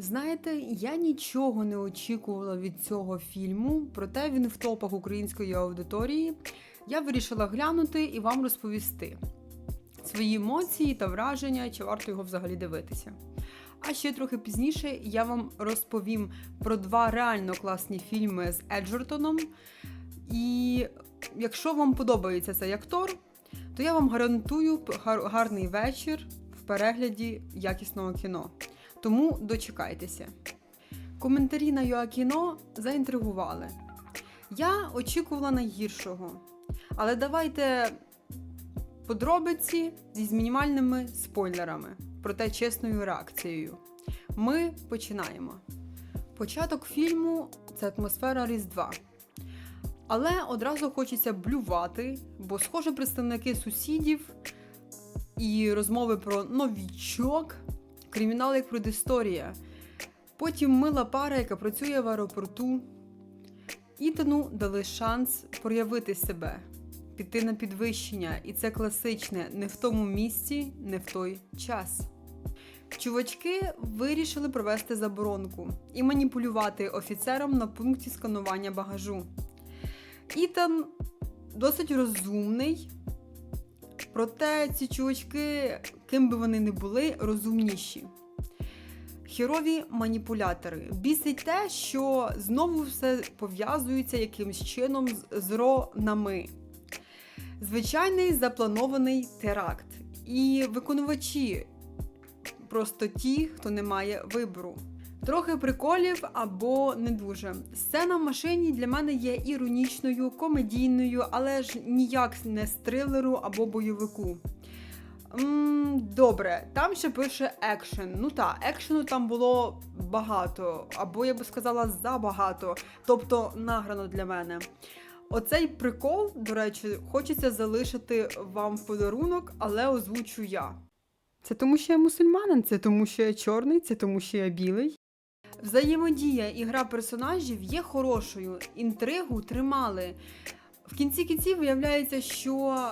Знаєте, я нічого не очікувала від цього фільму, проте він в топах української аудиторії. Я вирішила глянути і вам розповісти свої емоції та враження, чи варто його взагалі дивитися. А ще трохи пізніше я вам розповім про два реально класні фільми з Еджертоном. І якщо вам подобається цей актор, то я вам гарантую гарний вечір в перегляді якісного кіно. Тому дочекайтеся. Коментарі на Юакіно заінтригували. Я очікувала найгіршого. Але давайте подробиці зі мінімальними спойлерами, проте чесною реакцією. Ми починаємо. Початок фільму це атмосфера Різдва. Але одразу хочеться блювати, бо, схоже, представники сусідів і розмови про новічок, кримінал як предісторія. Потім мила пара, яка працює в аеропорту. Ітану дали шанс проявити себе, піти на підвищення, і це класичне не в тому місці, не в той час. Чувачки вирішили провести заборонку і маніпулювати офіцером на пункті сканування багажу. Ітан досить розумний, проте ці чувачки, ким би вони не були, розумніші. Херові маніпулятори. Бісить те, що знову все пов'язується якимсь чином з ронами. Звичайний запланований теракт. І виконувачі просто ті, хто не має вибору. Трохи приколів або не дуже. Сцена в машині для мене є іронічною, комедійною, але ж ніяк не з трилеру або бойовику. М, Добре, там ще пише екшен. Ну так, екшену там було багато, або я би сказала забагато, тобто награно для мене. Оцей прикол, до речі, хочеться залишити вам в подарунок, але озвучу я. Це тому, що я мусульманин, це тому, що я чорний, це тому, що я білий. Взаємодія і гра персонажів є хорошою, інтригу тримали. В кінці кінців виявляється, що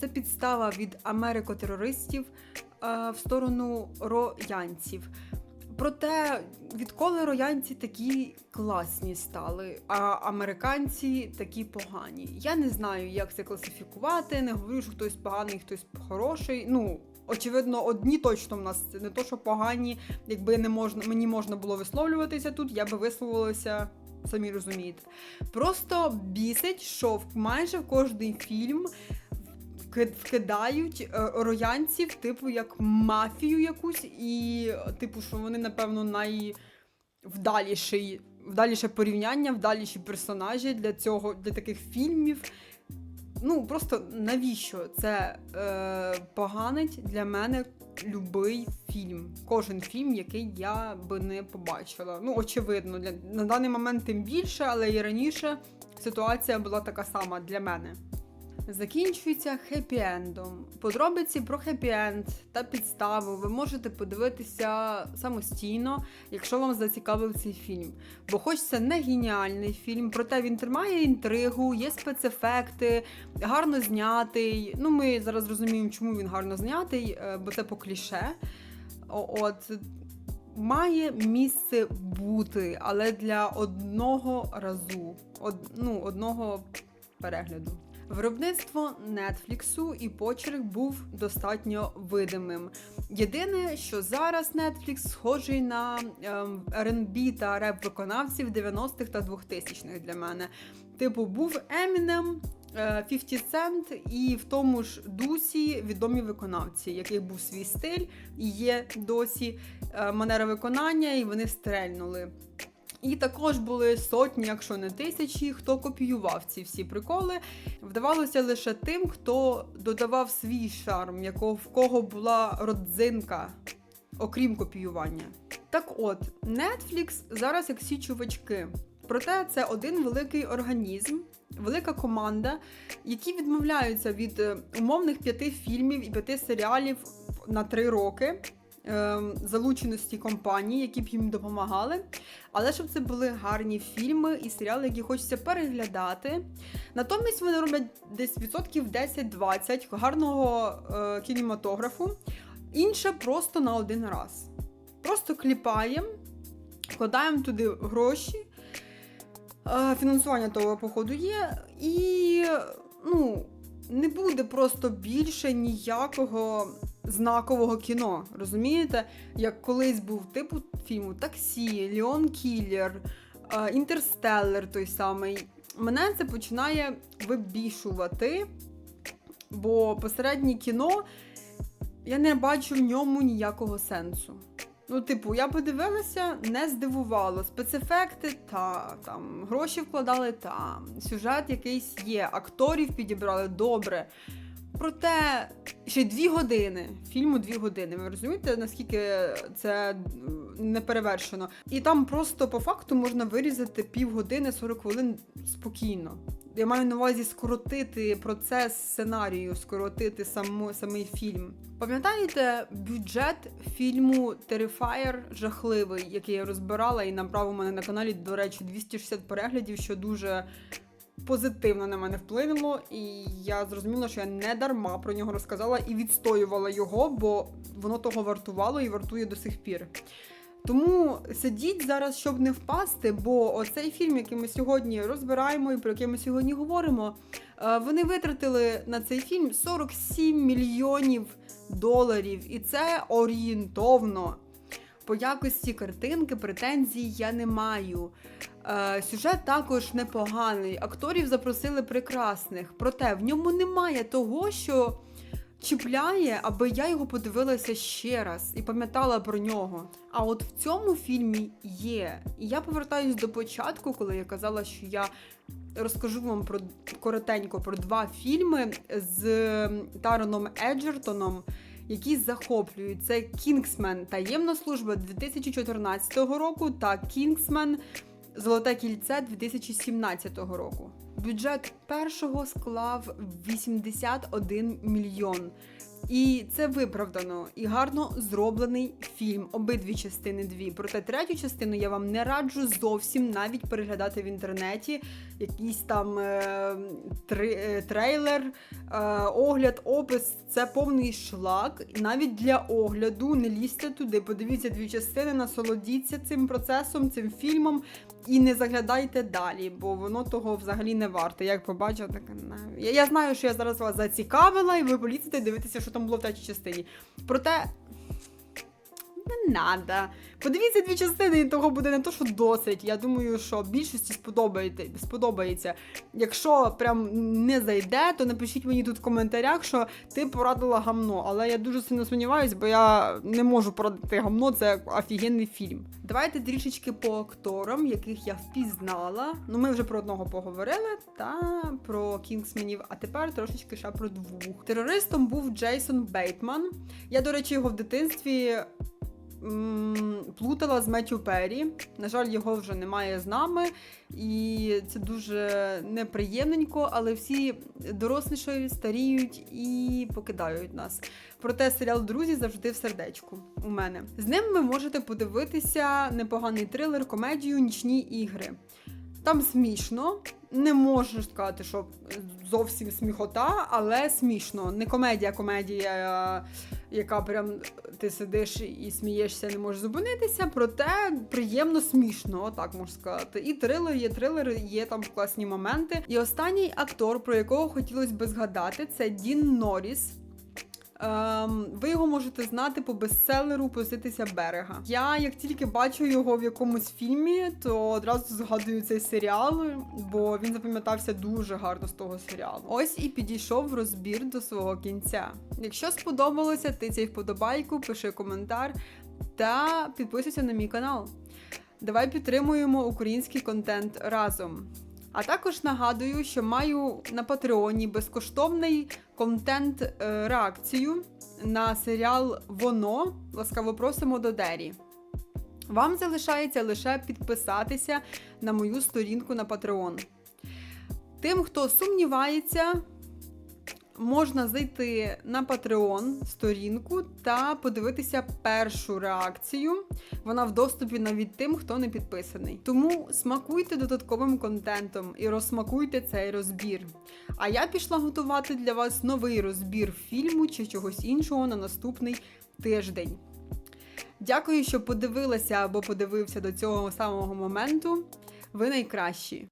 це підстава від америкотерористів е, в сторону роянців. Проте, відколи роянці такі класні стали, а американці такі погані. Я не знаю, як це класифікувати. Не говорю, що хтось поганий, хтось хороший. Ну, очевидно, одні точно в нас це не то, що погані. Якби не можна, мені можна було висловлюватися тут, я би висловилася. Самі розумієте. Просто бісить, що майже в кожний фільм вкидають е, роянців, типу, як мафію якусь, і, типу, що вони, напевно, найвдаліший, вдаліше порівняння, вдаліші персонажі для цього, для таких фільмів. Ну, просто навіщо це е, поганить для мене любий фільм. Кожен фільм, який я би не побачила. Ну, очевидно, для, на даний момент тим більше, але і раніше ситуація була така сама для мене. Закінчується хеппі-ендом. Подробиці про хеппі-енд та підставу ви можете подивитися самостійно, якщо вам зацікавив цей фільм. Бо хоч це не геніальний фільм, проте він тримає інтригу, є спецефекти, гарно знятий. Ну, ми зараз розуміємо, чому він гарно знятий, е, бо це по кліше. От має місце бути, але для одного разу, од, ну, одного перегляду. Виробництво Нетфліксу і почерк був достатньо видимим. Єдине, що зараз Netflix схожий на ем, R&B та реп виконавців 90-х та 2000-х для мене. Типу, був Eminem, е, 50 Cent і в тому ж дусі відомі виконавці, яких був свій стиль і є досі е, манера виконання, і вони стрельнули. І також були сотні, якщо не тисячі, хто копіював ці всі приколи. Вдавалося лише тим, хто додавав свій шарм, якого в кого була родзинка, окрім копіювання. Так от, Netflix зараз як всі чувачки. Проте це один великий організм, велика команда, які відмовляються від е, умовних п'яти фільмів і п'яти серіалів на три роки. Ем, Залученості компаній, які б їм допомагали, але щоб це були гарні фільми і серіали, які хочеться переглядати. Натомість вони роблять десь відсотків 10-20 гарного е, кінематографу, інше просто на один раз. Просто кліпаємо вкладаємо туди гроші. Е, Фінансування того, походу, є, і ну, не буде просто більше ніякого знакового кіно. Розумієте? Як колись був типу фільму Таксі, Ліон Кіллер, е, Інтерстеллар той самий. Мене це починає вибішувати, бо посереднє кіно я не бачу в ньому ніякого сенсу. Ну, типу, я подивилася, не здивувало. Спецефекти та там гроші вкладали там, сюжет якийсь є, акторів підібрали добре. Проте ще дві години. Фільму дві години. Ви розумієте, наскільки це не перевершено? І там просто по факту можна вирізати півгодини 40 хвилин спокійно. Я маю на увазі скоротити процес сценарію, скоротити саму, самий фільм. Пам'ятаєте бюджет фільму Terrifier жахливий, який я розбирала, і направив у мене на каналі, до речі, 260 переглядів, що дуже позитивно на мене вплинуло. І я зрозуміла, що я не дарма про нього розказала і відстоювала його, бо воно того вартувало і вартує до сих пір. Тому сидіть зараз, щоб не впасти, бо оцей фільм, який ми сьогодні розбираємо і про який ми сьогодні говоримо, е, вони витратили на цей фільм 47 мільйонів доларів, і це орієнтовно. По якості картинки претензій я не маю. Е, сюжет також непоганий. Акторів запросили прекрасних, проте в ньому немає того, що чіпляє, аби я його подивилася ще раз і пам'ятала про нього. А от в цьому фільмі є. І я повертаюсь до початку, коли я казала, що я розкажу вам про коротенько про два фільми з Тароном Еджертоном. Які захоплюють це Кінгсмен Таємна служба 2014 року та Кінгсмен Золоте кільце 2017 року. Бюджет першого склав 81 мільйон. І це виправдано і гарно зроблений фільм. Обидві частини дві. Проте третю частину я вам не раджу зовсім навіть переглядати в інтернеті. Якийсь там е, три, е, трейлер, е, огляд, опис це повний шлак. Навіть для огляду не лізьте туди. Подивіться дві частини, насолодіться цим процесом, цим фільмом. І не заглядайте далі, бо воно того взагалі не варте. Як побачив, так. Я, я знаю, що я зараз вас зацікавила, і ви полізете дивитися, що там було в третій частині. Проте. Не надо. Подивіться дві частини, і того буде не то, що досить. Я думаю, що більшості сподобається. сподобається. Якщо прям не зайде, то напишіть мені тут в коментарях, що ти порадила гамно. Але я дуже сильно сумніваюсь, бо я не можу порадити гамно, це офігенний фільм. Давайте трішечки по акторам, яких я впізнала. Ну, ми вже про одного поговорили, та про кінгсменів, а тепер трошечки ще про двох. Терористом був Джейсон Бейтман. Я, до речі, його в дитинстві плутала з Меттю Перрі. На жаль, його вже немає з нами, і це дуже неприємненько, але всі дорослішають, старіють і покидають нас. Проте серіал Друзі завжди в сердечку у мене. З ним ви можете подивитися непоганий трилер, комедію Нічні ігри. Там смішно, не можу сказати, що зовсім сміхота, але смішно. Не комедія, комедія, яка прям ти сидиш і смієшся, не можеш зупинитися, проте приємно смішно, так можна сказати. І трилер є трилер, є там класні моменти. І останній актор, про якого хотілося би згадати, це Дін Норріс. Ем, ви його можете знати по бестселеру Поситися берега. Я як тільки бачу його в якомусь фільмі, то одразу згадую цей серіал, бо він запам'ятався дуже гарно з того серіалу. Ось і підійшов розбір до свого кінця. Якщо сподобалося, тицяй вподобайку, пиши коментар та підписуйся на мій канал. Давай підтримуємо український контент разом. А також нагадую, що маю на Патреоні безкоштовний контент е, на серіал Воно. Ласкаво просимо до Дері. Вам залишається лише підписатися на мою сторінку на Patreon. Тим, хто сумнівається, можна зайти на Patreon сторінку та подивитися першу реакцію. Вона в доступі навіть тим, хто не підписаний. Тому смакуйте додатковим контентом і розсмакуйте цей розбір. А я пішла готувати для вас новий розбір фільму чи чогось іншого на наступний тиждень. Дякую, що подивилася або подивився до цього самого моменту. Ви найкращі.